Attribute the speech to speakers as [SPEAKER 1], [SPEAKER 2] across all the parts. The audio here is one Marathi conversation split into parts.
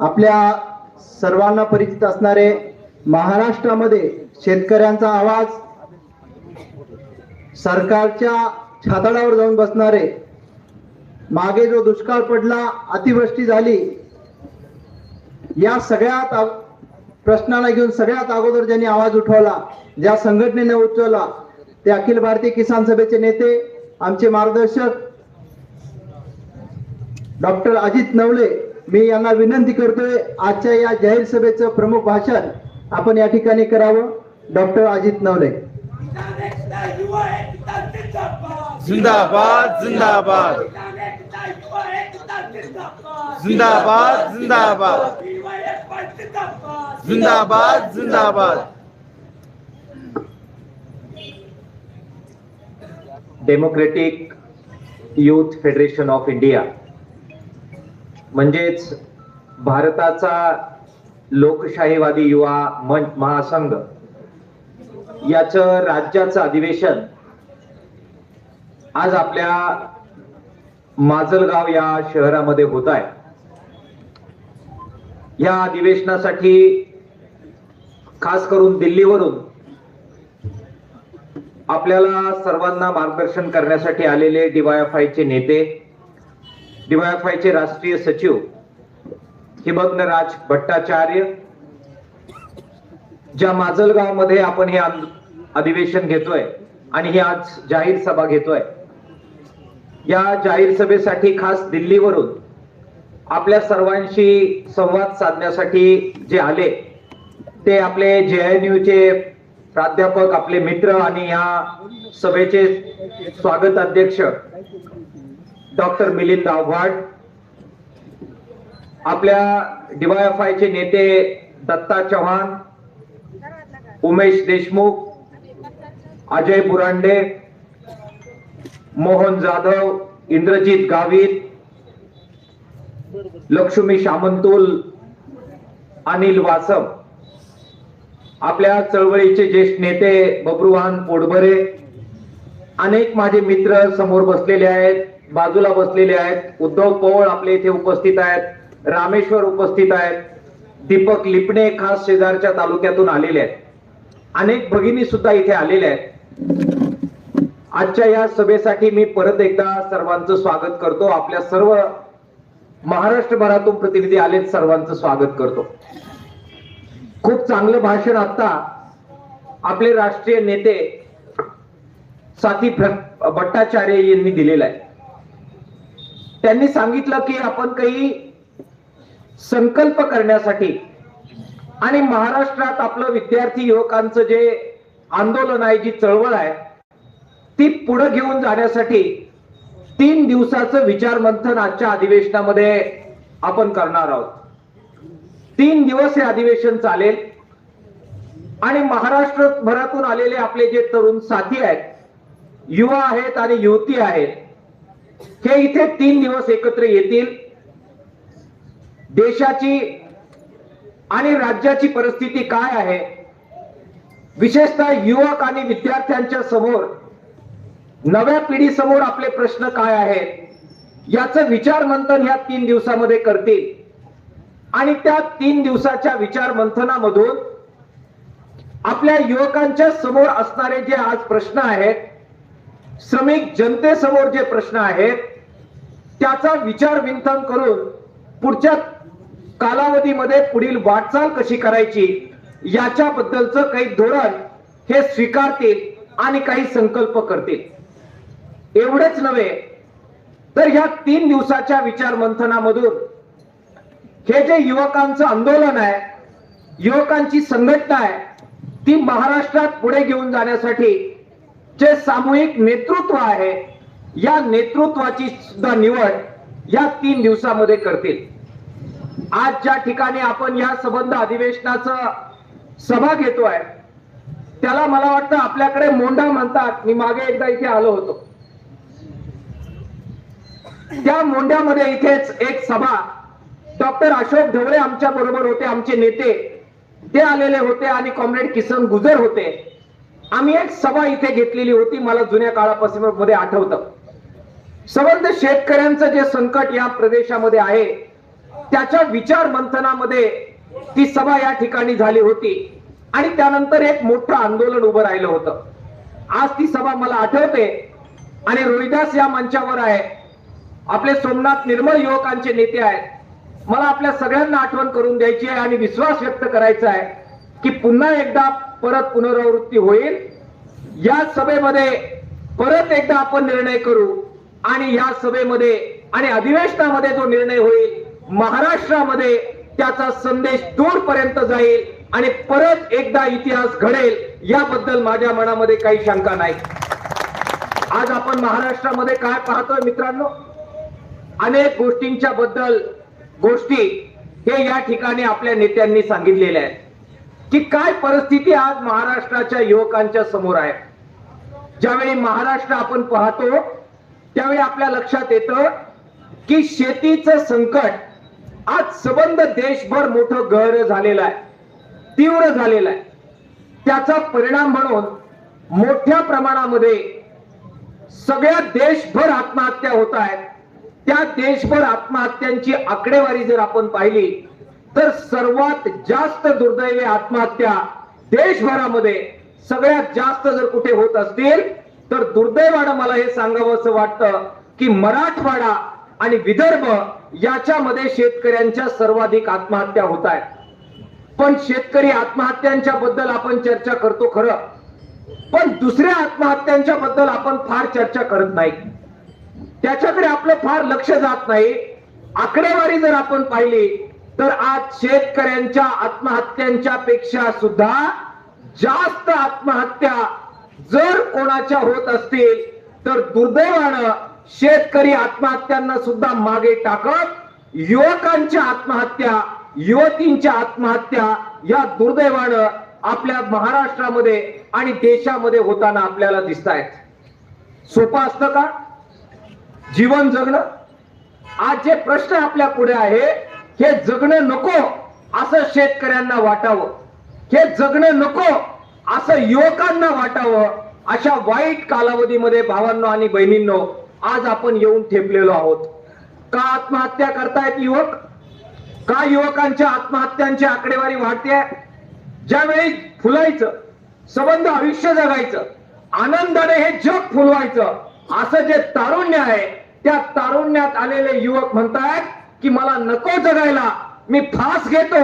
[SPEAKER 1] आपल्या सर्वांना परिचित असणारे महाराष्ट्रामध्ये शेतकऱ्यांचा आवाज सरकारच्या छाताडावर जाऊन बसणारे मागे जो दुष्काळ पडला अतिवृष्टी झाली या सगळ्यात प्रश्नाला घेऊन सगळ्यात अगोदर ज्यांनी आवाज उठवला ज्या संघटनेने उठवला ते अखिल भारतीय किसान सभेचे नेते आमचे मार्गदर्शक डॉक्टर अजित नवले मी यांना विनंती करतोय आजच्या या जाहीर सभेचं प्रमुख भाषण आपण या ठिकाणी करावं. डॉक्टर अजित नवले.
[SPEAKER 2] जिंदाबाद जिंदाबाद. जिंदाबाद जिंदाबाद. जिंदाबाद जिंदाबाद.
[SPEAKER 3] Democratic youth federation of India म्हणजेच भारताचा लोकशाहीवादी युवा मंच महासंघ याचं राज्याचं अधिवेशन आज आपल्या माजलगाव या शहरामध्ये होत आहे. या अधिवेशनासाठी खास करून दिल्लीवरून आपल्याला सर्वांना मार्गदर्शन करण्यासाठी आलेले डीवायएफआयचे नेते डीवायएफआयचे राष्ट्रीय सचिव हिमग्नराज भट्टाचार्य ज्या माजलगावमध्ये आपण हे अधिवेशन घेतोय आणि ही आज जाहीर सभा घेतोय. या जाहीर सभेसाठी खास दिल्लीवरून आपल्या सर्वांशी संवाद साधण्यासाठी जे आले ते आपले जे एन चे प्राध्यापक आपले मित्र आणि या सभेचे स्वागत अध्यक्ष डॉक्टर मिलिंद आव्हाड आपल्या चे नेते दत्ता चव्हाण उमेश देशमुख अजय बुरांडे मोहन जाधव इंद्रजित गावित लक्ष्मी शामंतुल अनिल वासव. आपल्या चळवळीचे ज्येष्ठ नेते बब्रुवान पोडबरे अनेक माझे मित्र समोर बसलेले आहेत. बाजूला बसलेले आहेत. उद्धव पवळ आपले इथे उपस्थित आहेत. रामेश्वर उपस्थित आहेत. दीपक लिपणे खास शेजारच्या तालुक्यातून आलेले आहेत. अनेक भगिनी सुद्धा इथे आलेल्या आहेत. आजच्या या सभेसाठी मी परत एकदा सर्वांचं स्वागत करतो. आपल्या सर्व महाराष्ट्रभरातून प्रतिनिधी आलेत सर्वांचं स्वागत करतो. खूप चांगलं भाषण आता आपले राष्ट्रीय नेते साथी भट्टाचार्य यांनी दिलेलं आहे. त्यांनी सांगितलं की आपण काही संकल्प करण्यासाठी आणि महाराष्ट्रात आपलं विद्यार्थी युवकांचं जे आंदोलन आहे जी चळवळ आहे ती पुढे घेऊन जाण्यासाठी तीन दिवसाचं विचार मंथन आजच्या अधिवेशनामध्ये आपण करणार आहोत. तीन दिवस हे अधिवेशन चालेल आणि महाराष्ट्र भरातून आलेले आपले जे तरुण साथी आहेत युवा आहेत आणि युवती आहेत हे इथे तीन दिवस एकत्र येतील. देशाची आणि राज्याची परिस्थिती काय आहे? विशेषतः युवक आणि विद्यार्थ्यांच्या समोर नव्या पिढी समोर आपले प्रश्न काय आहेत? याचं विचार मंथन ह्या तीन दिवसामध्ये करतील. आणि त्या तीन दिवसाच्या विचार मंथनामधून आपल्या युवकांच्या समोर असणारे जे आज प्रश्न आहेत श्रमिक जनतेसमोर जे प्रश्न आहेत त्याचा विचार विंथन करून पुढच्या कालावधीमध्ये पुढील वाटचाल कशी करायची याच्याबद्दलचं काही धोरण हे स्वीकारतील आणि काही संकल्प करतील. एवढेच नव्हे तर ह्या तीन दिवसाच्या विचार मंथनामधून हे जे युवकांचं आंदोलन आहे युवकांची संघटना आहे ती महाराष्ट्रात पुढे घेऊन जाण्यासाठी जे सामूहिक नेतृत्व आहे या नेतृत्वाची सुद्धा निवड या तीन दिवसामध्ये करतील. आज ज्या ठिकाणी आपण या संबंध अधिवेशनाचं सभा घेतोय त्याला मला वाटतं आपल्याकडे मोंडा म्हणतात मी मागे एकदा इथे आलो होतो. त्या मोंड्यामध्ये इथेच एक सभा डॉक्टर अशोक ढवळे आमच्या बरोबर होते आमचे नेते. ते आलेले होते आणि कॉम्रेड किसन गुजर होते. आम्ही एक सभा इथे घेतलेली होती मला जुन्या काळापासून मध्ये आठवतं. सबंध शेतकऱ्यांचं जे संकट या प्रदेशामध्ये आहे त्याच्या विचार मंथनामध्ये ती सभा या ठिकाणी झाली होती. आणि त्यानंतर एक मोठं आंदोलन उभं राहिलं होतं. आज ती सभा मला आठवते. आणि रोहिदास या मंचावर आहे. आपले सोमनाथ निर्मळ युवकांचे नेते आहेत. मला आपल्या सगळ्यांना आठवण करून द्यायची आहे आणि विश्वास व्यक्त करायचा आहे. की पुन्हा एकदा परत पुनरावृत्ती होईल. या सभेमध्ये परत एकदा आपण निर्णय करू आणि या सभेमध्ये आणि अधिवेशनामध्ये जो निर्णय होईल महाराष्ट्रामध्ये त्याचा संदेश दूरपर्यंत जाईल आणि परत एकदा इतिहास घडेल याबद्दल माझ्या मनामध्ये काही शंका नाही. आज आपण महाराष्ट्रामध्ये काय पाहतोय मित्रांनो? अनेक गोष्टींच्या बद्दल गोष्टी हे या ठिकाणी आपल्या नेत्यांनी सांगितलेल्या आहेत. की काय परिस्थिती आज महाराष्ट्राच्या युवकांच्या समोर आहे? ज्यावेळी महाराष्ट्र आपण पाहतो त्यावेळी आपल्या लक्षात येतं की शेतीचं संकट आज सबंध देशभर मोठं गहर झालेलं आहे तीव्र झालेलं आहे. त्याचा परिणाम म्हणून मोठ्या प्रमाणामध्ये सगळ्या देशभर आत्महत्या होत आहेत. त्या देशभर आत्महत्यांची आकडेवारी जर आपण पाहिली तर सर्वात जास्त दुर्दैवी आत्महत्या देशभरामध्ये सगळ्यात जास्त जर कुठे होत असतील तर दुर्दैवानं मला हे सांगावं असं वाटतं की मराठवाडा आणि विदर्भ याच्यामध्ये शेतकऱ्यांच्या सर्वाधिक आत्महत्या होत आहेत. पण शेतकरी आत्महत्यांच्या बद्दल आपण चर्चा करतो खरं पण दुसऱ्या आत्महत्यांच्या बद्दल आपण फार चर्चा करत नाही. त्याच्याकडे आपलं फार लक्ष जात नाही. आकडेवारी जर आपण पाहिली तर आज शेतकऱ्यांच्या आत्महत्यांच्या पेक्षा सुद्धा जास्त आत्महत्या जर कोणाच्या होत असतील तर दुर्दैवानं शेतकरी आत्महत्यांना सुद्धा मागे टाकत युवकांच्या आत्महत्या युवतींच्या आत्महत्या या दुर्दैवानं आपल्या महाराष्ट्रामध्ये आणि देशामध्ये होताना आपल्याला दिसत आहेत सोपं असतं का? जीवन जगणं? आज जे प्रश्न आपल्या पुढे आहे हे जगणं नको असं शेतकऱ्यांना वाटावं. हे जगणं नको असं युवकांना वाटावं अशा वाईट कालावधीमध्ये भावांनो आणि बहिणींनो आज आपण येऊन ठेपलेलो आहोत. का आत्महत्या करतायत युवक? का युवकांच्या आत्महत्यांची आकडेवारी वाढते ज्यावेळी फुलायचं संबंध आयुष्य जगायचं आनंदाने हे जग फुलवायचं असं जे तारुण्य आहे त्या तारुण्यात आलेले युवक म्हणतायत की मला नको जगायला. मी फास घेतो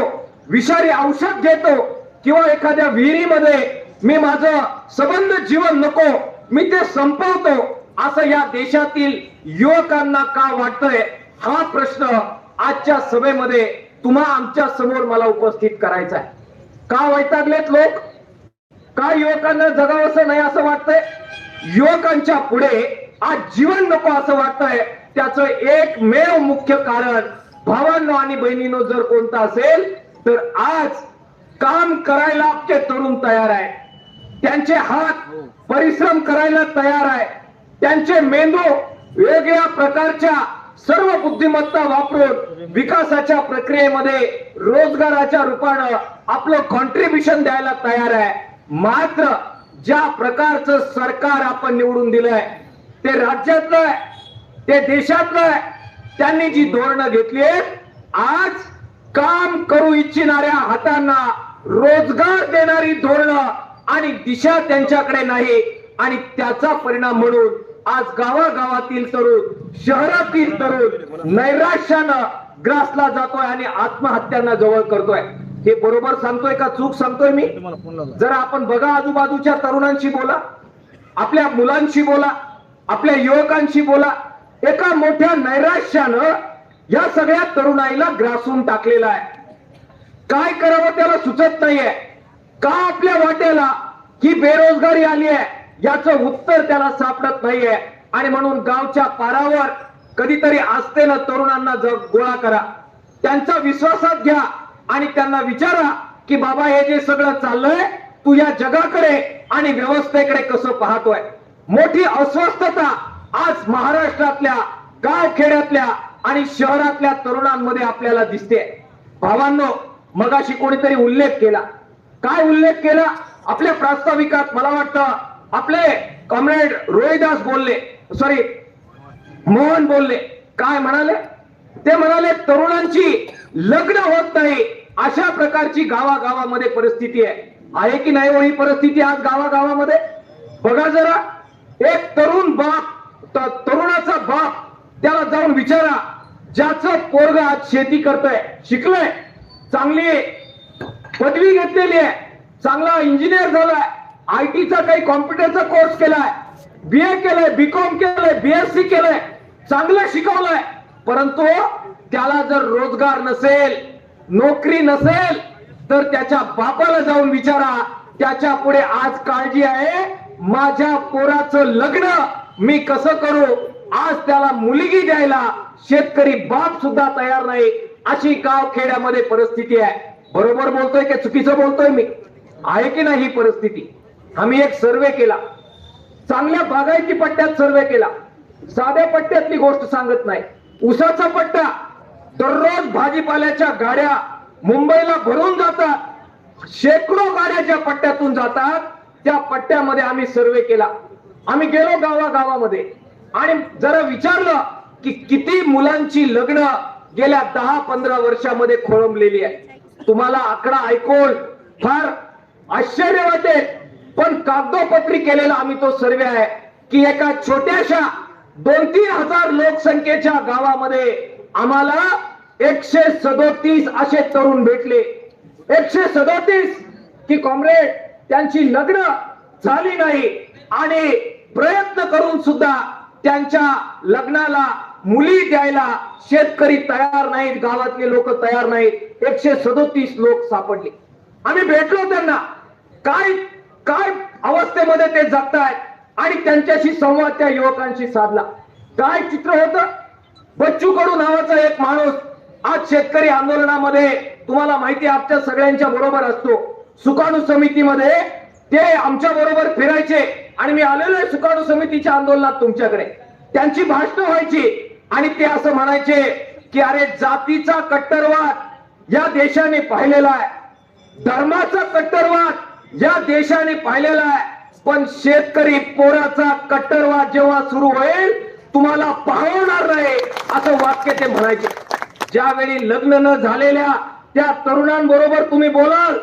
[SPEAKER 3] विषारी औषध घेतो किंवा एखाद्या विहिरीमध्ये मी माझं संबंध जीवन नको मी ते संपवतो असं या देशातील युवकांना का वाटतंय? हा प्रश्न आजच्या सभेमध्ये तुम्हा आमच्यासमोर मला उपस्थित करायचा आहे. का वैतागलेत लोक? का युवकांना जगावंसं नाही असं वाटतंय? युवकांच्या पुढे आज जीवन नको असं वाटतंय? त्याचं एकमेव मुख्य कारण भावांनो आणि बहिणीनो जर कोणतं असेल तर आज काम करायला आमचे तरुण तयार आहे. त्यांचे हात परिश्रम करायला तयार आहे. त्यांचे मेंदू वेगळ्या प्रकारच्या सर्व बुद्धिमत्ता वापरून विकासाच्या प्रक्रियेमध्ये रोजगाराच्या रूपानं आपलं कॉन्ट्रीब्युशन द्यायला तयार आहे. मात्र ज्या प्रकारचं सरकार आपण निवडून दिलंय ते राज्यातलं आहे ते देशातलं त्यांनी जी धोरणं घेतली आज काम करू इच्छिणाऱ्या हातांना रोजगार देणारी धोरणं आणि दिशा त्यांच्याकडे नाही आणि त्याचा परिणाम म्हणून आज गावागावातील तरुण शहरातील तरुण नैराश्यानं ग्रासला जातोय आणि आत्महत्यांना जवळ करतोय. हे बरोबर सांगतोय का? चूक सांगतोय मी? जरा आपण बघा आजूबाजूच्या तरुणांशी बोला आपल्या मुलांशी बोला आपल्या युवकांशी बोला. एका मोठ्या नैराश्यानं या सगळ्या तरुणाईला ग्रासून टाकलेला आहे. काय करावं त्याला सुचत नाहीये. का आपल्या वाट्याला ही बेरोजगारी आली आहे? याचं उत्तर त्याला सापडत नाहीये. आणि म्हणून गावच्या पारावर कधीतरी आस्थेनं तरुणांना जग गोळा करा. त्यांचा विश्वासात घ्या आणि त्यांना विचारा की बाबा हे जे सगळं चाललंय तू या जगाकडे आणि व्यवस्थेकडे कसं पाहतोय. मोठी अस्वस्थता आज महाराष्ट्रातल्या गावखेड्यातल्या आणि शहरातल्या तरुणांमध्ये आपल्याला दिसते. भावांनो मगाशी कोणीतरी उल्लेख केला. काय उल्लेख केला? आपल्या प्रास्ताविकात मला वाटतं आपले कॉम्रेड रोहिदास बोलले. सॉरी मोहन बोलले. काय म्हणाले? ते म्हणाले तरुणांची लग्न होत नाही. अशा प्रकारची गावागावामध्ये परिस्थिती आहे. आहे की नाही हो ही परिस्थिती आज गावागावामध्ये? बघा जरा एक तरुण बाप तरुणाचा बाप त्याला जाऊन विचारा ज्याचं पोरग आज शेती करतोय शिकलंय चांगली पदवी घेतलेली आहे चांगला इंजिनियर झालाय आय टीचा काही कॉम्प्युटरचा कोर्स केलाय बी ए केलंय बीकॉम केलंय बीएससी केलंय चांगलं शिकवलंय परंतु त्याला जर रोजगार नसेल नोकरी नसेल तर त्याच्या बापाला जाऊन विचारा त्याच्या पुढे आज काळजी आहे माझ्या पोराचं लग्न मी कसं करू? आज त्याला मुलगी द्यायला शेतकरी बाप सुद्धा तयार नाही. अशी गाव खेड्यामध्ये परिस्थिती आहे. बरोबर बोलतोय की चुकीचं बोलतोय मी? आहे की नाही ही परिस्थिती? आम्ही एक सर्वे केला. चांगल्या बागायती पट्ट्यात सर्वे केला. साध्या पट्ट्यातली गोष्ट सांगत नाही. उसाचा पट्टा दररोज भाजीपाल्याच्या गाड्या मुंबईला भरून जातात. शेकडो गाड्या ज्या पट्ट्यातून जातात त्या पट्ट्यामध्ये आम्ही सर्वे केला. आम्ही गेलो गावागावामध्ये आणि जरा विचारलं की किती मुलांची लग्न गेल्या दहा पंधरा वर्षामध्ये खोळंबलेली आहे. तुम्हाला आकडा ऐकून फार आश्चर्य वाटेल. पण कागदोपत्री केलेला आम्ही तो सर्वे आहे की एका छोट्याशा दोन तीन हजार लोकसंख्येच्या गावामध्ये आम्हाला एकशे सदोतीस असे तरुण भेटले. एकशे सदोतीस की कॉम्रेड त्यांची लग्न झाली नाही. आणि प्रयत्न करून सुद्धा त्यांच्या लग्नाला मुली द्यायला शेतकरी तयार नाहीत गावातले लोक तयार नाहीत. एकशे सदोतीस लोक सापडले. आम्ही भेटलो त्यांना. काय काय अवस्थेमध्ये ते जगतायत आणि त्यांच्याशी संवाद त्या युवकांशी साधला. काय चित्र होतं? बच्चू कडू नावाचा एक माणूस. आज शेतकरी आंदोलनामध्ये तुम्हाला माहिती आमच्या सगळ्यांच्या बरोबर असतो. सुकाणू समितीमध्ये ते आमच्या बरोबर फिरायचे. आणि मी आलेलो आहे सुकाणू समितीच्या आंदोलनात तुमच्याकडे. त्यांची भाषण व्हायची आणि ते असं म्हणायचे की अरे जातीचा कट्टरवाद या देशाने पाहिलेला आहे. धर्माचा कट्टरवाद या देशाने पाहिलेला आहे. पण शेतकरी पोराचा कट्टरवाद जेव्हा सुरू होईल तुम्हाला पाहणार नाही असं वाक्य ते म्हणायचे. ज्यावेळी लग्न न झालेल्या त्या तरुणांबरोबर तुम्ही बोलाल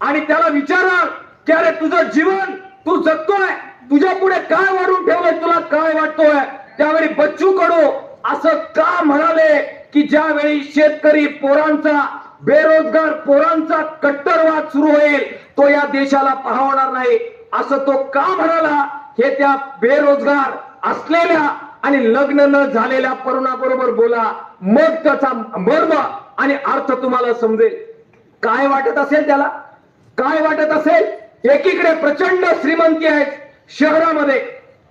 [SPEAKER 3] आणि त्याला विचाराल की अरे तुझं जीवन तू जगतोय. तुझ्या पुढे काय वाढून ठेवलंय तुला काय वाटतोय? त्यावेळी बच्चू कडू असं का म्हणाले की ज्यावेळी शेतकरी पोरांचा बेरोजगार पोरांचा कट्टरवाद सुरू होईल तो या देशाला पाहणार नाही? असं तो का म्हणाला? हे त्या बेरोजगार असलेल्या आणि लग्न न झालेल्या तरुणाबरोबर बोला. मग त्याचा मर्म आणि अर्थ तुम्हाला समजेल. काय वाटत असेल त्याला? काय वाटत असेल? एकीकडे प्रचंड श्रीमंती आहेत. शहरामध्ये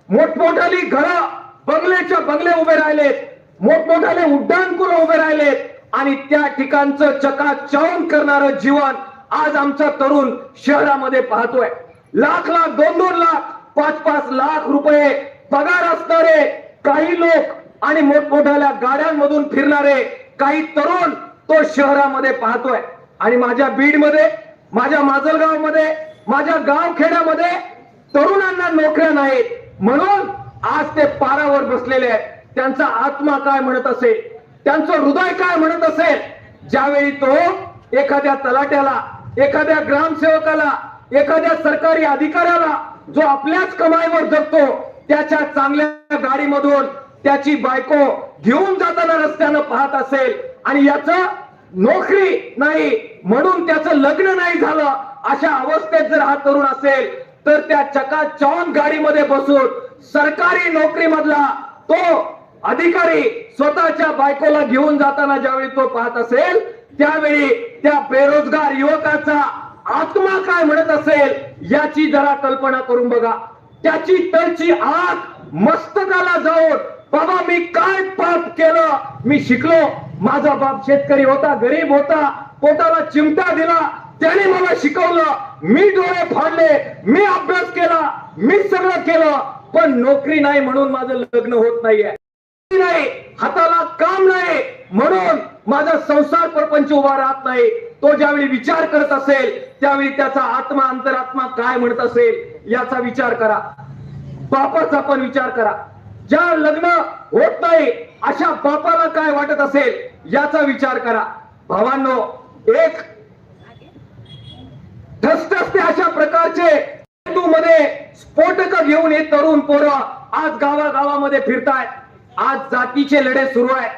[SPEAKER 3] मोठमोठाली घरं बंगल्याच्या बंगले उभे राहिलेत मोठमोठाले उड्डाणपूल उभे राहिलेत आणि त्या ठिकाणचं चकाचौन करणारं जीवन आज आमचा तरुण शहरामध्ये पाहतोय. लाख लाख दोन दोन लाख पाच पाच लाख रुपये पगार असणारे काही लोक आणि मोठमोठ्या गाड्यांमधून फिरणारे काही तरुण तो शहरामध्ये पाहतोय. आणि माझ्या बीडमध्ये माझ्या माजलगावमध्ये माझ्या गावखेड्यामध्ये तरुणांना नोकऱ्या नाहीत. म्हणून आज ते पारावर बसलेले आहेत. त्यांचा आत्मा काय म्हणत असेल? त्यांचं हृदय काय म्हणत असेल? ज्यावेळी तो एखाद्या तलाट्याला एखाद्या ग्रामसेवकाला एखाद्या सरकारी अधिकाऱ्याला जो आपल्याच कमाईवर जगतो त्याच्या चांगल्या गाडीमधून त्याची बायको घेऊन जाताना रस्त्यानं पाहत असेल आणि याच नोकरी नाही म्हणून त्याचं लग्न नाही झालं अशा अवस्थेत जर हा तरुण असेल तर त्या चकाचौन गाडीमध्ये बसून सरकारी नोकरी मधला तो अधिकारी स्वतःच्या बायकोला घेऊन जाताना ज्यावेळी तो पाहत असेल त्यावेळी त्या बेरोजगार युवकाचा आत्मा काय म्हणत असेल याची जरा कल्पना करून बघा. त्याची तळची आग मस्तकाला जाऊन बाबा मी काय पाप केलं? मी शिकलो. माझा बाप शेतकरी होता गरीब होता. पोटाला चिमटा दिला. त्याने मला शिकवलं मी डोळे फाडले मी अभ्यास केला मी सगळं केलं पण नोकरी नाही म्हणून माझं लग्न होत नाहीये. नाही हाताला काम नाही म्हणून माझा संसार प्रपंच उभा राहत नाही. तो ज्यावेळी विचार करत असेल त्यावेळी त्याचा आत्मा अंतरात्मा काय म्हणत असेल याचा विचार करा. बापाचा पण विचार करा. ज्या लग्न होत नाही अशा बापाला काय वाटत असेल याचा विचार करा. भावांनो एक ठसठसते अशा प्रकारचे मध्ये स्फोटक घेऊन हे तरुण पोरं आज गावागावामध्ये फिरतायत. आज जातीचे लढे सुरू आहेत.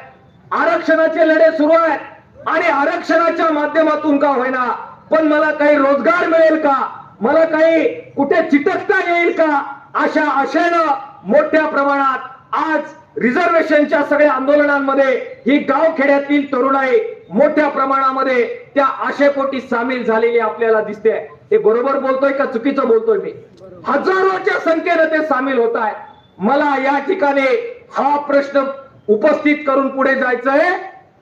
[SPEAKER 3] आरक्षणाचे लढे सुरू आहेत. आणि आरक्षणाच्या माध्यमातून का होईना? पण मला काही रोजगार मिळेल का? मला काही कुठे चिटकता येईल का? अशा आशेनं मोठ्या प्रमाणात आज रिझर्वेशनच्या सगळ्या आंदोलनांमध्ये ही गावखेड्यातील तरुणाई मोठ्या प्रमाणामध्ये त्या आशेपोटी सामील झालेली आपल्याला दिसते. ते बरोबर बोलतोय का चुकीचं बोलतोय मी? हजारोच्या संख्येनं ते सामील होत आहेत. मला या ठिकाणी हा प्रश्न उपस्थित करून पुढे जायचंय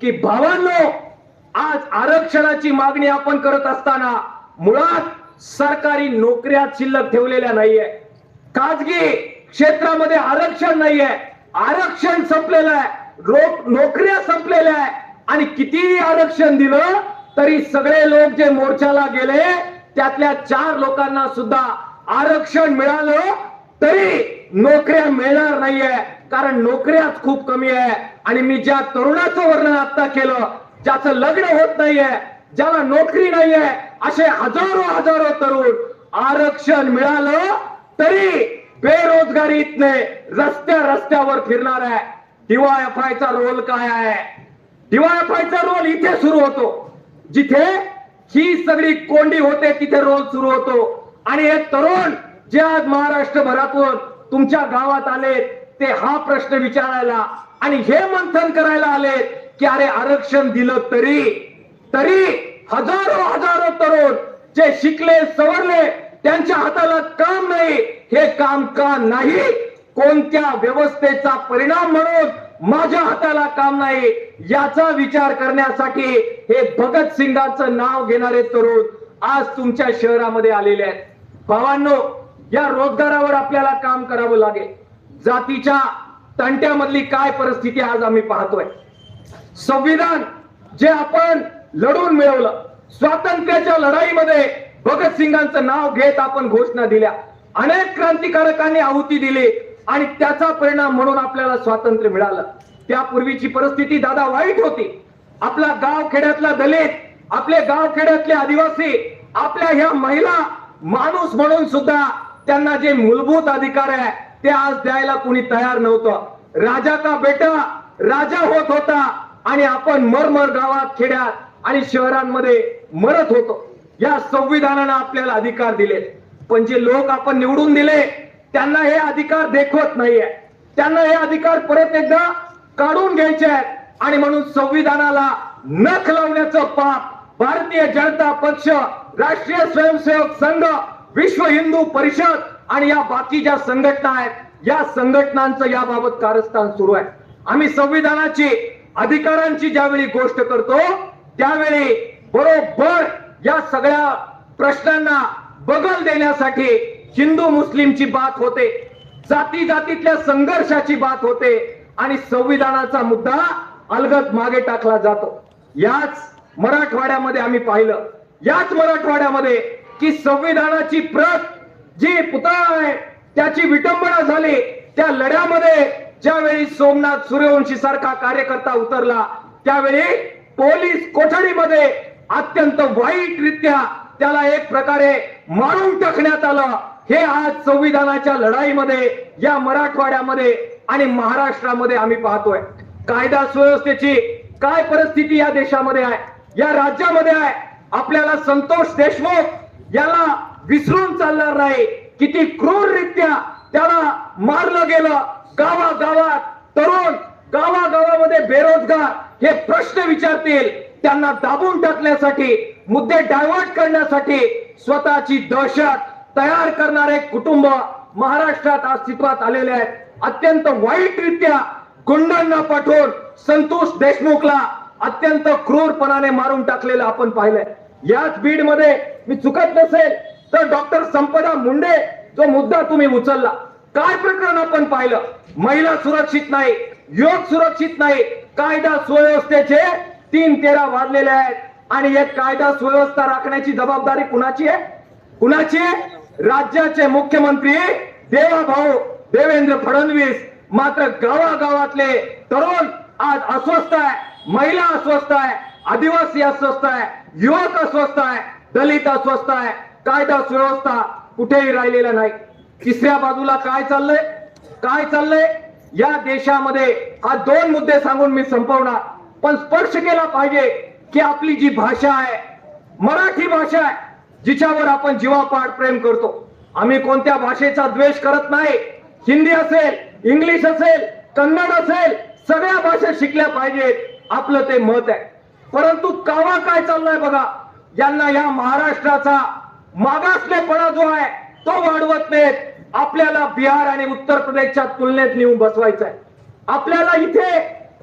[SPEAKER 3] की भावांनो आज आरक्षणाची मागणी आपण करत असताना मुळात सरकारी नोकऱ्या शिल्लक ठेवलेल्या नाहीये. खाजगी क्षेत्रामध्ये आरक्षण नाहीये. आरक्षण संपलेलं आहे. नोकऱ्या संपलेल्या आहे. आणि कितीही आरक्षण दिलं तरी सगळे लोक जे मोर्चाला गेले त्यातल्या चार लोकांना सुद्धा आरक्षण मिळालं तरी नोकऱ्या मिळणार नाहीये. कारण नोकऱ्याच खूप कमी आहे. आणि मी ज्या तरुणाचं वर्णन आता केलं ज्याचं लग्न होत नाहीये ज्याला नोकरी नाहीये असे हजारो हजारो तरुण आरक्षण मिळालं तरी बेरोजगारीतने रस्त्या रस्त्यावर फिरणार आहे. DYFI चा रोल काय आहे? DYFI रोल इथे सुरू होतो. जिथे ही सगळी कोंडी होते तिथे रोल सुरू होतो. आणि हे तरुण जे आज महाराष्ट्रभरातून तुमच्या गावात आले ते हा प्रश्न विचारायला आणि हे मंथन करायला आले की अरे आरक्षण दिलं तरी तरी हजारो हजारो तरुण जे शिकले सवरले त्यांच्या हाताला काम नाही. हे काम का नाही? कोणत्या व्यवस्थेचा परिणाम म्हणून माझ्या हाताला काम नाही याचा विचार करण्यासाठी हे भगतसिंगाचं नाव घेणारे तरुण आज तुमच्या शहरामध्ये आलेले आहेत. भावांनो या रोजगारावर आपल्याला काम करावं लागेल. जातीच्या तंट्यामधली काय परिस्थिती आज आम्ही पाहतोय? संविधान जे आपण लढून मिळवलं स्वातंत्र्याच्या लढाईमध्ये भगतसिंगांचं नाव घेत आपण घोषणा दिल्या. अनेक क्रांतिकारकांनी आहुती दिली. आणि त्याचा परिणाम म्हणून आपल्याला स्वातंत्र्य मिळालं. त्यापूर्वीची परिस्थिती दादा वाईट होती. आपला गाव खेड्यातला दलित आपले गाव खेड्यातले आदिवासी आपल्या ह्या महिला माणूस म्हणून सुद्धा त्यांना जे मूलभूत अधिकार आहे ते आज द्यायला कुणी तयार नव्हतं. राजा का बेटा? राजा होत होता आणि आपण मरमर गावात खेड्यात आणि शहरांमध्ये मरत होतो. या संविधानानं आपल्याला अधिकार दिले. पण जे लोक आपण निवडून दिले त्यांना हे अधिकार देखवत नाहीये. त्यांना हे अधिकार परत एकदा काढून घ्यायचे आहेत. आणि म्हणून संविधानाला नख लावण्याचं पाप भारतीय जनता पक्ष राष्ट्रीय स्वयंसेवक संघ विश्व हिंदू परिषद आणि या बाकीच्या संघटना आहेत या संघटनांचं याबाबत कारस्थान सुरू आहे. आम्ही संविधानाची अधिकारांची ज्यावेळी गोष्ट करतो त्यावेळी बरोबर या सगळ्या प्रश्नांना बगल देण्यासाठी हिंदू मुस्लिमची बात होते जाती जातीतल्या संघर्षाची बात होते आणि संविधानाचा मुद्दा अलगत मागे टाकला जातो. याच मराठवाड्यामध्ये आम्ही पाहिलं. याच मराठवाड्यामध्ये की संविधानाची प्रत जी पुतळा आहे त्याची विटंबना झाली त्या लढ्यामध्ये ज्यावेळी सोमनाथ सूर्यवंशी सारखा कार्यकर्ता उतरला त्यावेळी पोलीस कोठडीमध्ये अत्यंत वाईटरित्या त्याला एक प्रकारे मारून टाकण्यात आलं. हे आज संविधानाच्या लढाईमध्ये या मराठवाड्यामध्ये आणि महाराष्ट्रामध्ये आम्ही पाहतोय. कायदा सुव्यवस्थेची काय परिस्थिती या देशामध्ये आहे या राज्यामध्ये आहे आपल्याला संतोष देशमुख याला विसरून चालणार नाही. किती क्रूररित्या त्याला मारलं गेलं गावागावात तरुण गावागावामध्ये बेरोजगार हे प्रश्न विचारतील. त्यांना दाबून टाकण्यासाठी मुद्दे डायव्हर्ट करण्यासाठी स्वतःची दहशत तयार करणारे कुटुंब महाराष्ट्रात अस्तित्वात आलेले आहेत. अत्यंत वाईटरित्या गुंडांना पाठवून संतोष देशमुखला अत्यंत क्रूरपणाने मारून टाकलेलं आपण पाहिलंय. याच बीडमध्ये मी चुकत नसेल तर डॉक्टर संपदा मुंडे जो मुद्दा तुम्ही उचलला काय प्रकरण आपण पाहिलं? महिला सुरक्षित नाही युवक सुरक्षित नाही कायदा सुव्यवस्थेचे तीन तेरा वाढलेले आहेत. आणि एक कायदा सुव्यवस्था राखण्याची जबाबदारी कुणाची आहे? कुणाची आहे? राज्याचे मुख्यमंत्री देवाभाऊ देवेंद्र फडणवीस मात्र गावागावातले तरुण आज अस्वस्थ आहे. महिला अस्वस्थ आहे. आदिवासी अस्वस्थ आहे. युवक अस्वस्थ आहे. दलित अस्वस्थ आहे. कायदा सुव्यवस्था कुठेही राहिलेला नाही. तिसऱ्या बाजूला काय चाललंय? काय चाललंय? या देशामध्ये हा दोन मुद्दे सांगून मी संपवणार. पण स्पर्श केला पाहिजे की आपली जी भाषा आहे मराठी भाषा आहे जिच्यावर आपण जीवापाड प्रेम करतो. आम्ही कोणत्या भाषेचा द्वेष करत नाही. हिंदी असेल इंग्लिश असेल कन्नड असेल सगळ्या भाषा शिकल्या पाहिजेत. आपलं ते मत आहे. परंतु कावा काय चाललाय बघा. यांना या महाराष्ट्राचा मागासलेपणा जो आहे तो वाढवत नाहीत. आपल्याला बिहार आणि उत्तर प्रदेशच्या तुलनेत नेऊन बसवायचं आहे. आपल्याला इथे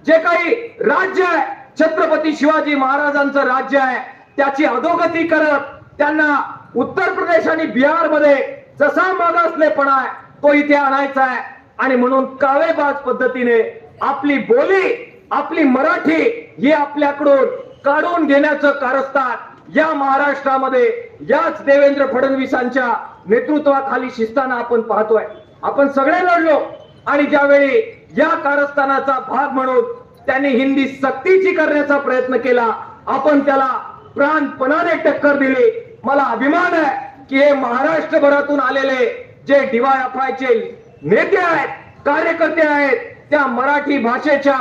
[SPEAKER 3] जे काही राज्य आहे छत्रपती शिवाजी महाराजांचं राज्य आहे त्याची अधोगती करत त्यांना उत्तर प्रदेश आणि बिहारमध्ये जसा मागासलेपणा आहे तो इथे आणायचा आहे. आणि म्हणून कावेबाज पद्धतीने आपली बोली आपली मराठी ही आपल्याकडून काढून घेण्याचं कारस्थान या महाराष्ट्रामध्ये याच देवेंद्र फडणवीसांच्या नेतृत्वाखाली शिस्ताना आपण पाहतोय. आपण सगळे लढलो आणि ज्यावेळी या कारस्थानाचा भाग म्हणून त्यांनी हिंदी सक्तीची करण्याचा प्रयत्न केला आपण त्याला प्राणपणाने टक्कर दिली. मला अभिमान आहे की हे महाराष्ट्रभरातून आलेले जे चे नेते आहेत कार्यकर्ते आहेत त्या मराठी भाषेच्या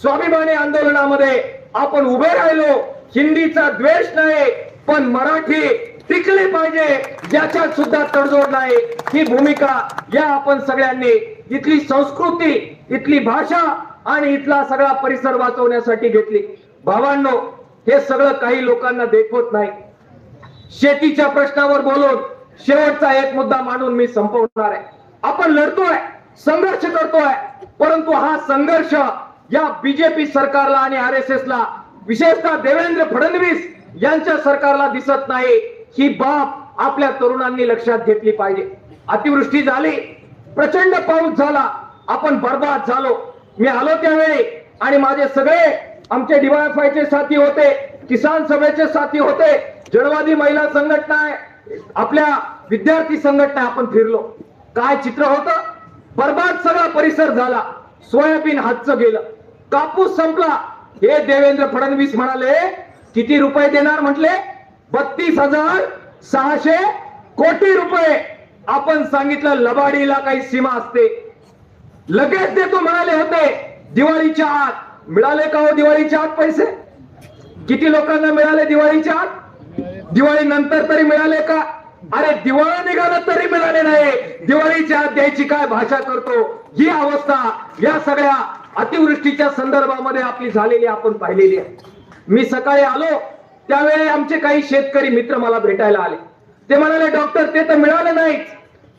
[SPEAKER 3] स्वाभिमानी आंदोलनामध्ये आपण उभे राहिलो. हिंदीचा द्वेष नाही पण मराठी टिकली पाहिजे याच्यात सुद्धा तडजोड नाही. ही भूमिका या आपण सगळ्यांनी इथली संस्कृती इथली भाषा आणि इथला सगळा परिसर वाचवण्यासाठी घेतली. भावांनो हे सगळं काही लोकांना देखवत नाही. शेतीच्या प्रश्नावर बोलून शेवटचा एक मुद्दा मांडून मी संपवणार आहे. आपण लढतोय संघर्ष करतोय परंतु हा संघर्ष या बीजेपी सरकारला आणि आर एस एस ला विशेषतः देवेंद्र फडणवीस यांच्या सरकारला दिसत नाही. ही बाब आपल्या तरुणांनी लक्षात घेतली पाहिजे. अतिवृष्टी झाली प्रचंड पाऊस झाला आपण बर्बाद झालो. मी आलो त्यावेळी आणि माझे सगळे आमचे डीवायफायचे साथी होते. किसान सभेचे साथी होते. जळवादी महिला संघटना आहे. आपल्या विद्यार्थी संघटना आपण फिरलो. काय चित्र होतं? बर्बाद सगळा परिसर झाला. सोयाबीन हातचं गेलं. कापूस संपला. हे देवेंद्र फडणवीस म्हणाले किती रुपये देणार म्हटले? बत्तीस हजार सहाशे कोटी रुपये. आपण सांगितलं लबाडीला काही सीमा असते. लगेच देतो म्हणाले होते दिवाळीच्या आत. मिळाले का हो दिवाळीच्या आत पैसे? किती लोकांना मिळाले दिवाळीच्या आत? दिवाळी नंतर तरी मिळाले का? अरे दिवाळी निघालं तरी मिळाले नाही. दिवाळीच्या आत द्यायची काय भाषा करतो? ही अवस्था या सगळ्या अतिवृष्टीच्या संदर्भामध्ये आपली झालेली आपण पाहिलेली आहे. मी सकाळी आलो त्यावेळी आमचे काही शेतकरी मित्र मला भेटायला आले. ते म्हणाले डॉक्टर ते तर मिळालं नाहीच.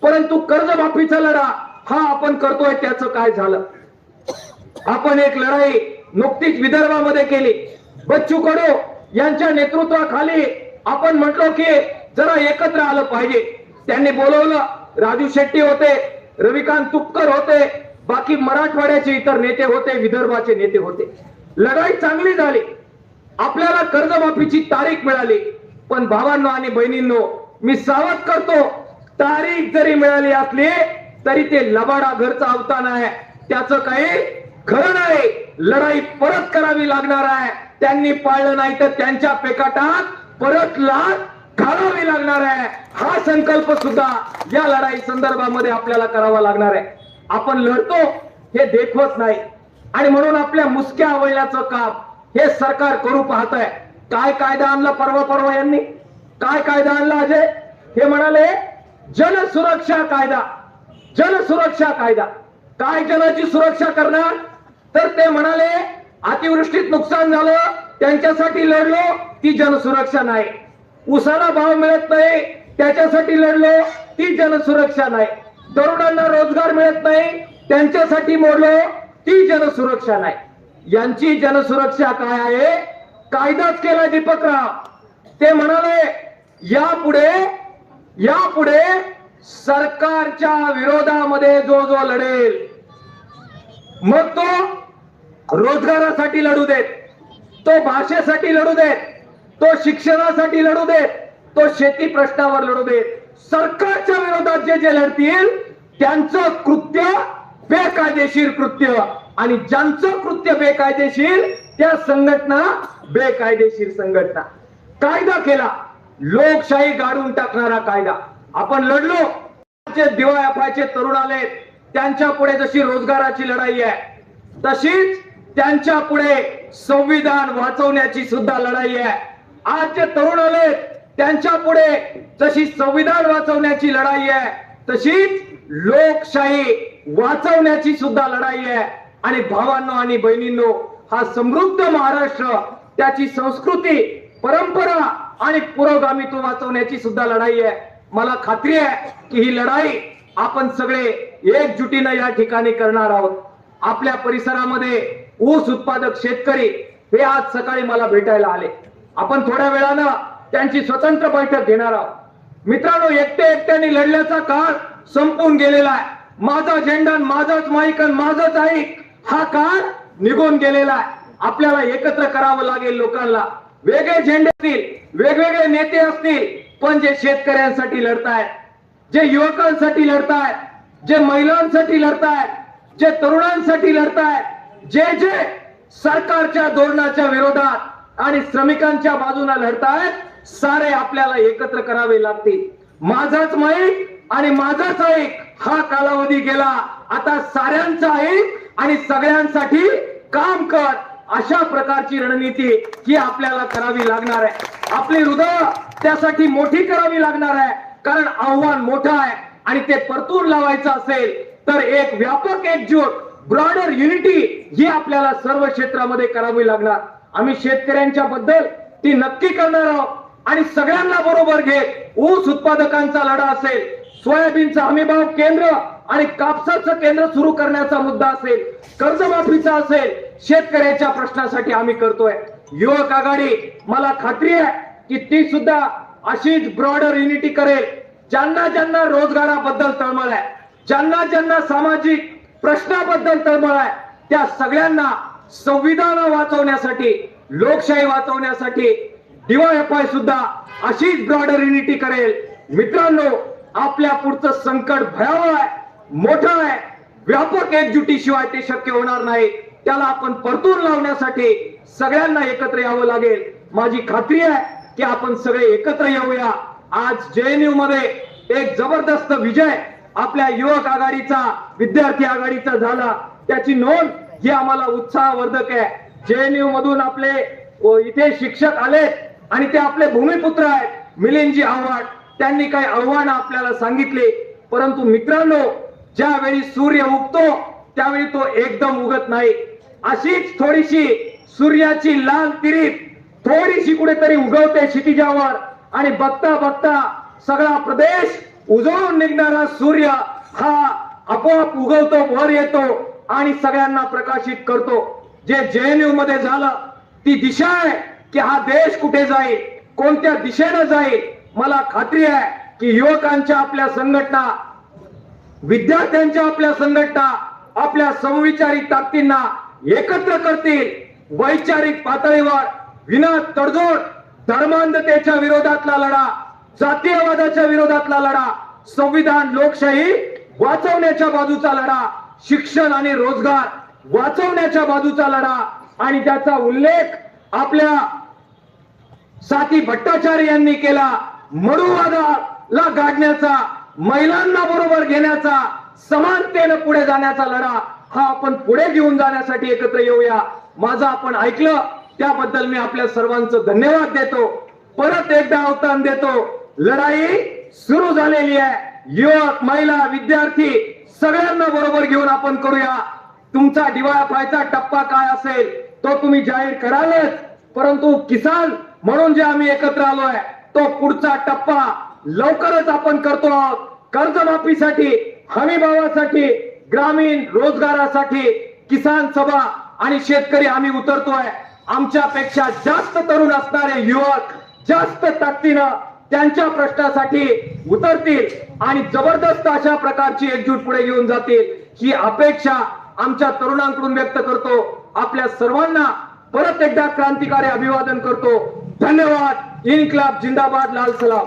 [SPEAKER 3] परंतु कर्जमाफीचा लढा हा आपण करतोय त्याचं काय झालं? आपण एक लढाई नुकतीच विदर्भामध्ये केली. बच्चू कडू यांच्या नेतृत्वाखाली आपण म्हटलो की जरा एकत्र आलं पाहिजे. त्यांनी बोलवलं राजू शेट्टी होते रविकांत तुपकर होते बाकी मराठवाड्याचे इतर नेते होते विदर्भाचे नेते होते. लढाई चांगली झाली. आपल्याला कर्जमाफीची तारीख मिळाली. पण भावांनो आणि बहिणींनो मी सावध करतो तारीख जरी मिळाली असली तरी ते लबाडा घरचा अवतान आहे. त्याचं काही खरं नाही लढाई परत करावी लागणार आहे. त्यांनी पाळलं नाही तर त्यांच्या पेकाटात परत लाट घालावी लागणार आहे. हा संकल्प सुद्धा या लढाई संदर्भामध्ये आपल्याला करावा लागणार आहे. आपण लढतो हे देखवत नाही. आणि म्हणून आपल्या मुसक्या आवळण्याचं काम हे सरकार करू पाहत आहे. काय कायदा आणला परवा परवा यांनी? काय कायदा आणला अजय? हे म्हणाले जनसुरक्षा कायदा. जनसुरक्षा कायदा. काय जनाची सुरक्षा करणार? तर ते म्हणाले अतिवृष्टीत नुकसान झालं त्यांच्यासाठी लढलो ती जनसुरक्षा नाही. उसाला भाव मिळत नाही त्याच्यासाठी लढलो ती जनसुरक्षा नाही. तरुणांना रोजगार मिळत नाही त्यांच्यासाठी मोडलो ती जनसुरक्षा नाही. यांची जनसुरक्षा काय आहे? कायदाच केला दीपकराव. ते म्हणाले यापुढे यापुढे सरकारच्या विरोधामध्ये जो जो लढेल मग तो रोजगारासाठी लढू देत तो भाषेसाठी लढू देत तो शिक्षणासाठी लढू देत तो शेती प्रश्नावर लढू देत. सरकारच्या विरोधात जे जे लढतील त्यांचं कृत्य बेकायदेशीर कृत्य. आणि ज्यांचं कृत्य बेकायदेशीर त्या संघटना बेकायदेशीर संघटना. कायदा केला. लोकशाही गाडून टाकणारा कायदा. आपण लढलो. दिवाळ्याचे तरुण आले त्यांच्या पुढे जशी रोजगाराची लढाई आहे तशीच त्यांच्या पुढे संविधान वाचवण्याची सुद्धा लढाई आहे. आज जे तरुण आले त्यांच्या पुढे जशी संविधान वाचवण्याची लढाई आहे तशीच लोकशाही वाचवण्याची सुद्धा लढाई आहे. आणि भावांनो आणि बहिणींनो हा समृद्ध महाराष्ट्र त्याची संस्कृती परंपरा आणि पुरोगामित्व वाचवण्याची सुद्धा लढाई आहे. मला खात्री आहे की ही लढाई आपण सगळे एकजुटीनं या ठिकाणी करणार आहोत. आपल्या परिसरामध्ये ऊस उत्पादक शेतकरी हे आज सकाळी मला भेटायला आले. आपण थोड्या वेळानं त्यांची स्वतंत्र बैठक घेणार आहोत. मित्रांनो एकटे एकट्याने लढल्याचा काळ संपून गेलेला आहे. माझा झेंडा माझाच माईक आणि माझाच ऐक हा काळ निघून गेलेला आहे. आपल्याला एकत्र करावं लागेल लोकांना. वेगळे झेंडे असतील वेगवेगळे नेते असतील पण जे शेतकऱ्यांसाठी लढतायत जे युवकांसाठी लढतायत जे महिलांसाठी लढतायत जे तरुणांसाठी लढतायत जे जे सरकारच्या धोरणाच्या विरोधात आणि श्रमिकांच्या बाजूला लढतायत सारे आपल्याला एकत्र करावे लागतील. माझाच माईक आणि माझाच ऐक हा कालावधी गेला. आता साऱ्यांचा ऐक आणि सगळ्यांसाठी काम कर अशा प्रकारची रणनीती ही आपल्याला करावी लागणार आहे. आपली हृदय त्यासाठी मोठी करावी लागणार आहे. कारण आव्हान मोठं आहे आणि ते परतून लावायचं असेल तर एक व्यापक एकजूट ब्रॉडर युनिटी ही आपल्याला सर्व क्षेत्रामध्ये करावी लागणार. आम्ही शेतकऱ्यांच्या बद्दल ती नक्की करणार आहोत. आणि सगळ्यांना बरोबर घेत ऊस उत्पादकांचा लढा असेल सोयाबीनचा हमीभाव केंद्र आणि कापसाचं केंद्र सुरू करण्याचा मुद्दा असेल कर्जमाफीचा असेल शेतकऱ्याच्या प्रश्नासाठी आम्ही करतोय. युवक आघाडी मला खात्री आहे की ती सुद्धा अशीच ब्रॉडर युनिटी करेल. ज्यांना ज्यांना रोजगाराबद्दल तळमळ आहे ज्यांना ज्यांना सामाजिक प्रश्नाबद्दल तळमळ आहे त्या सगळ्यांना संविधान वाचवण्यासाठी लोकशाही वाचवण्यासाठी डीवायएफआय सुद्धा अशीच ब्रॉडर युनिटी करेल. मित्रांनो आपल्या पुढचं संकट भयावह आहे मोठं आहे. व्यापक एकजुटीशिवाय ते शक्य होणार नाही. त्याला आपण परतून लावण्यासाठी सगळ्यांना एकत्र यावं लागेल. माझी खात्री आहे की आपण सगळे एकत्र येऊया. आज जेएनयू मध्ये एक जबरदस्त विजय आपल्या युवक आघाडीचा विद्यार्थी आघाडीचा झाला. त्याची नोंद ही आम्हाला उत्साहवर्धक आहे. जेएनयू मधून आपले इथे शिक्षक आलेत आणि ते आपले भूमिपुत्र आहेत मिलिंदजी आव्हाड. त्यांनी काही आव्हानं आपल्याला सांगितले. परंतु मित्रांनो ज्यावेळी सूर्य उगतो त्यावेळी तो एकदम उगत नाही. अशीच थोडीशी सूर्याची लाल तिरीप थोडीशी कुठेतरी उगवते क्षितिजावर आणि बघता बघता सगळा प्रदेश उजळून निघणारा सूर्य हा आपोआप उगवतो वर येतो आणि सगळ्यांना प्रकाशित करतो. जे जेएनयू मध्ये झालं ती दिशा आहे की हा देश कुठे जाईल कोणत्या दिशेनं जाईल मला खात्री आहे की युवकांच्या आपल्या संघटना विद्यार्थ्यांच्या आपल्या संघटना आपल्या समविचारी ताकदींना एकत्र करतील. वैचारिक पातळीवर विना तडजोड धर्मांधतेच्या विरोधातला लढा जातीयवादाच्या विरोधातला लढा संविधान लोकशाही वाचवण्याच्या बाजूचा लढा शिक्षण आणि रोजगार वाचवण्याच्या बाजूचा लढा आणि त्याचा उल्लेख आपल्या साथी भट्टाचार्य यांनी केला. मनुवादाला गाडण्याचा महिलांना बरोबर घेण्याचा समानतेनं पुढे जाण्याचा लढा हा आपण पुढे घेऊन जाण्यासाठी एकत्र येऊया. माझं आपण ऐकलं. त्याबद्दल मी आपल्या सर्वांचं धन्यवाद देतो. परत एकदा अवतान देतो. लढाई सुरू झालेली आहे. युवक महिला विद्यार्थी सगळ्यांना बरोबर घेऊन आपण करूया. तुमचा दिवाळा टप्पा काय असेल तो तुम्ही जाहीर करालच. परंतु किसान म्हणून जे आम्ही एकत्र आलोय तो पुढचा टप्पा लवकरच आपण करतो आहोत. कर्जमाफीसाठी हमी भावासाठी ग्रामीण रोजगारासाठी किसान सभा आणि शेतकरी आम्ही उतरतोय. आमच्यापेक्षा जास्त तरुण असणारे युवक जास्त ताकदीनं त्यांच्या प्रश्नासाठी उतरतील आणि जबरदस्त अशा प्रकारची एकजूट पुढे घेऊन जातील ही अपेक्षा आमच्या तरुणांकडून व्यक्त करतो. आपल्या सर्वांना परत एकदा क्रांतिकारी अभिवादन करतो. धन्यवाद. इन्क्लाब जिंदाबाद लाल सलाम.